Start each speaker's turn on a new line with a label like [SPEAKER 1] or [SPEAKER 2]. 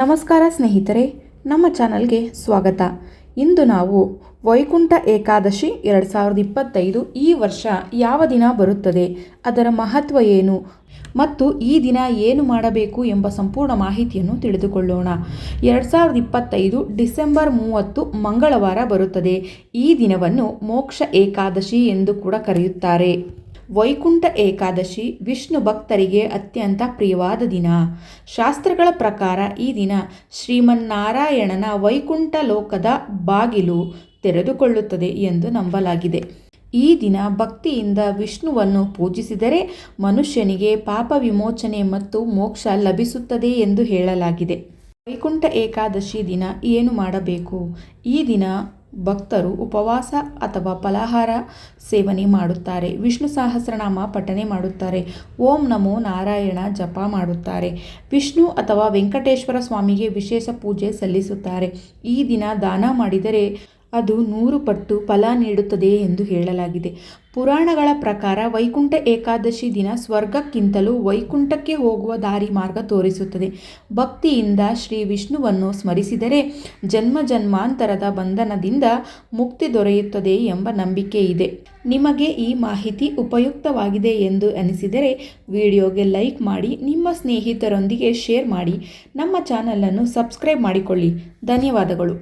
[SPEAKER 1] ನಮಸ್ಕಾರ ಸ್ನೇಹಿತರೆ, ನಮ್ಮ ಚಾನಲ್ಗೆ ಸ್ವಾಗತ. ಇಂದು ನಾವು ವೈಕುಂಠ ಏಕಾದಶಿ ಎರಡು ಸಾವಿರದ ಇಪ್ಪತ್ತೈದು ಈ ವರ್ಷ ಯಾವ ದಿನ ಬರುತ್ತದೆ, ಅದರ ಮಹತ್ವ ಏನು ಮತ್ತು ಈ ದಿನ ಏನು ಮಾಡಬೇಕು ಎಂಬ ಸಂಪೂರ್ಣ ಮಾಹಿತಿಯನ್ನು ತಿಳಿದುಕೊಳ್ಳೋಣ. ಎರಡು ಸಾವಿರದ ಇಪ್ಪತ್ತೈದು ಡಿಸೆಂಬರ್ ಮೂವತ್ತು ಮಂಗಳವಾರ ಬರುತ್ತದೆ. ಈ ದಿನವನ್ನು ಮೋಕ್ಷ ಏಕಾದಶಿ ಎಂದು ಕೂಡ ಕರೆಯುತ್ತಾರೆ. ವೈಕುಂಠ ಏಕಾದಶಿ ವಿಷ್ಣು ಭಕ್ತರಿಗೆ ಅತ್ಯಂತ ಪ್ರಿಯವಾದ ದಿನ. ಶಾಸ್ತ್ರಗಳ ಪ್ರಕಾರ ಈ ದಿನ ಶ್ರೀಮನ್ನಾರಾಯಣನ ವೈಕುಂಠ ಲೋಕದ ಬಾಗಿಲು ತೆರೆದುಕೊಳ್ಳುತ್ತದೆ ಎಂದು ನಂಬಲಾಗಿದೆ. ಈ ದಿನ ಭಕ್ತಿಯಿಂದ ವಿಷ್ಣುವನ್ನು ಪೂಜಿಸಿದರೆ ಮನುಷ್ಯನಿಗೆ ಪಾಪ ವಿಮೋಚನೆ ಮತ್ತು ಮೋಕ್ಷ ಲಭಿಸುತ್ತದೆ ಎಂದು ಹೇಳಲಾಗಿದೆ. ವೈಕುಂಠ ಏಕಾದಶಿ ದಿನ ಏನು ಮಾಡಬೇಕು? ಈ ದಿನ ಭಕ್ತರು ಉಪವಾಸ ಅಥವಾ ಫಲಾಹಾರ ಸೇವನೆ ಮಾಡುತ್ತಾರೆ. ವಿಷ್ಣು ಸಹಸ್ರನಾಮ ಪಠನೆ ಮಾಡುತ್ತಾರೆ. ಓಂ ನಮೋ ನಾರಾಯಣ ಜಪ ಮಾಡುತ್ತಾರೆ. ವಿಷ್ಣು ಅಥವಾ ವೆಂಕಟೇಶ್ವರ ಸ್ವಾಮಿಗೆ ವಿಶೇಷ ಪೂಜೆ ಸಲ್ಲಿಸುತ್ತಾರೆ. ಈ ದಿನ ದಾನ ಮಾಡಿದರೆ ಅದು ನೂರು ಪಟ್ಟು ಫಲ ನೀಡುತ್ತದೆ ಎಂದು ಹೇಳಲಾಗಿದೆ. ಪುರಾಣಗಳ ಪ್ರಕಾರ ವೈಕುಂಠ ಏಕಾದಶಿ ದಿನ ಸ್ವರ್ಗಕ್ಕಿಂತಲೂ ವೈಕುಂಠಕ್ಕೆ ಹೋಗುವ ದಾರಿ ಮಾರ್ಗ ತೋರಿಸುತ್ತದೆ. ಭಕ್ತಿಯಿಂದ ಶ್ರೀ ವಿಷ್ಣುವನ್ನು ಸ್ಮರಿಸಿದರೆ ಜನ್ಮ ಜನ್ಮಾಂತರದ ಬಂಧನದಿಂದ ಮುಕ್ತಿ ದೊರೆಯುತ್ತದೆ ಎಂಬ ನಂಬಿಕೆ ಇದೆ. ನಿಮಗೆ ಈ ಮಾಹಿತಿ ಉಪಯುಕ್ತವಾಗಿದೆ ಎಂದು ಅನಿಸಿದರೆ ವಿಡಿಯೋಗೆ ಲೈಕ್ ಮಾಡಿ, ನಿಮ್ಮ ಸ್ನೇಹಿತರೊಂದಿಗೆ ಶೇರ್ ಮಾಡಿ, ನಮ್ಮ ಚಾನಲನ್ನು ಸಬ್ಸ್ಕ್ರೈಬ್ ಮಾಡಿಕೊಳ್ಳಿ. ಧನ್ಯವಾದಗಳು.